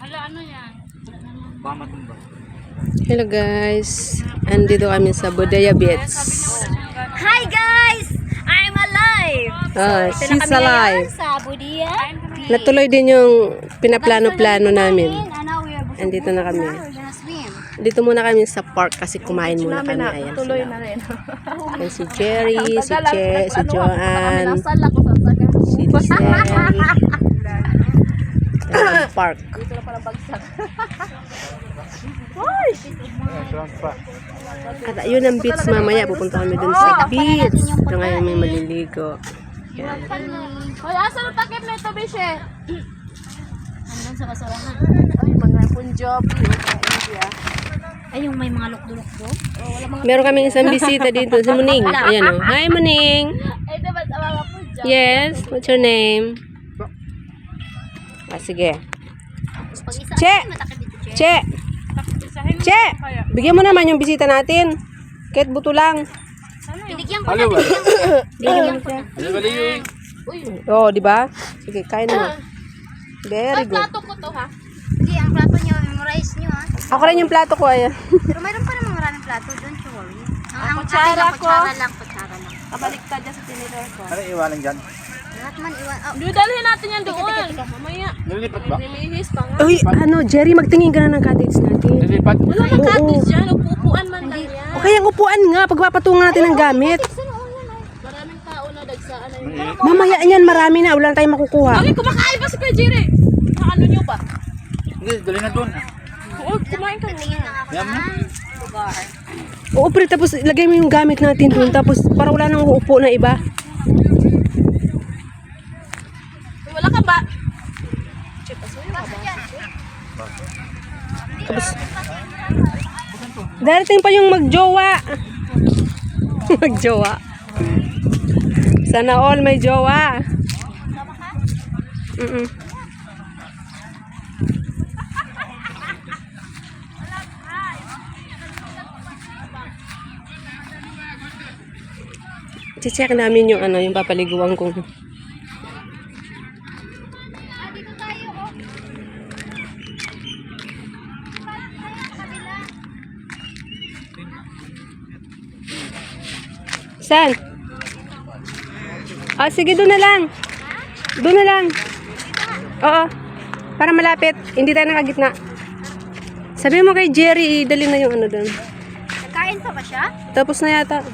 Hala, ano yan? Hello guys. Andito kami sa Bodaya Beach. Hi guys! I'm alive! Ah, na she's alive. sa Budia. Natuloy din yung pinaplano-plano namin. Andito na kami. Dito muna kami sa park kasi kumain muna kami. Ayan Tuloy sila. na rin. Ayan si Jerry, si Che, si Joanne, si Cherry. Park. Dito na pala bagsak. At ayun ang beach mamaya. Pupunta kami dun sa beach. Ito ngayon may maliligo. Hoy, asa na takip na ito, Bishe? Andun sa basurahan. Ay, mga Punjabi. Mga India. Ay, yung may mga lukdo-lukdo. Meron kaming isang bisita dito, si Muning. Ayan o. Hi, Muning. Ay, mga Punjabi? Yes, what's your name? Ah, sige. Che! Che. Che! Bigyan mo naman yung bisita natin. Kahit buto lang. Binigyan ko na, binigyan ko na. Binigyan ko na. Oo, oh, di ba? Sige, kain mo. Very good. Plato ko to, ha? Sige, ang plato nyo, memorize nyo ha. Ako rin yung plato ko, ayan. Pero mayroon pa namang maraming plato, don't you worry. Ang, ang kutsara ko. kutsara lang, kutsara lang. Kabaliktad dyan sa tinidor ko. Ano iwanan dyan? Lahat man iwan. Oh, Di, dalhin natin yan doon. Mamaya. Nililipat ba? Namihis pa nga. Uy, ano, Jerry, magtingin ka na ng cottage natin. Nililipat? Wala yung cottage dyan. Upuan man lang yan. O kaya ang upuan nga, pagpapatungan natin ng gamit. Maraming tao na dagsaan na yun. Mamaya yan, marami na. Wala na tayong makukuha. Bakit kumakain ba si Kuya Jire? Ano nyo ba? Hindi, dali na doon. Oo, kumain ka muna. Yan mo. Oo, pre, tapos lagay mo yung gamit natin doon. Tapos para wala nang uupo na iba. Uy, Wala ka ba? Che, pasuyo ka ba? Tapos, darating pa yung magjowa. magjowa. Sana all may jowa. Mm -mm. check namin yung ano, yung papaliguan kong Saan? Ah, sige, doon na lang. Doon na lang. Oo. Para malapit. Hindi tayo nakagitna. Sabi mo kay Jerry, dali na yung ano doon. Kain pa ba siya? Tapos na yata.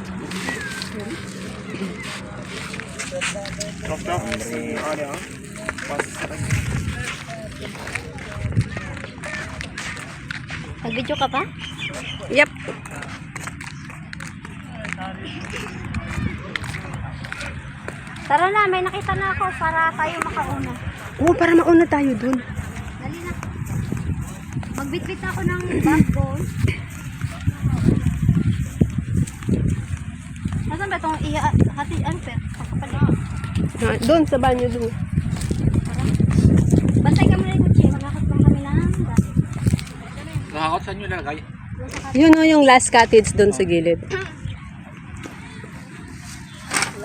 Nag-video ka pa? Yep. Tara na, may nakita na ako para tayo makauna. Oo, para mauna tayo doon. Dali na. Magbitbit na ako ng backbone. Nasaan ba itong iya, hati, ano pa? Pagkapalit. Ah, doon, sa banyo doon. Bantay ka muna yung kutsi. Magkakot lang kami ng. Nakakot saan nyo nalagay? Yun o, yung last cottage doon sa gilid.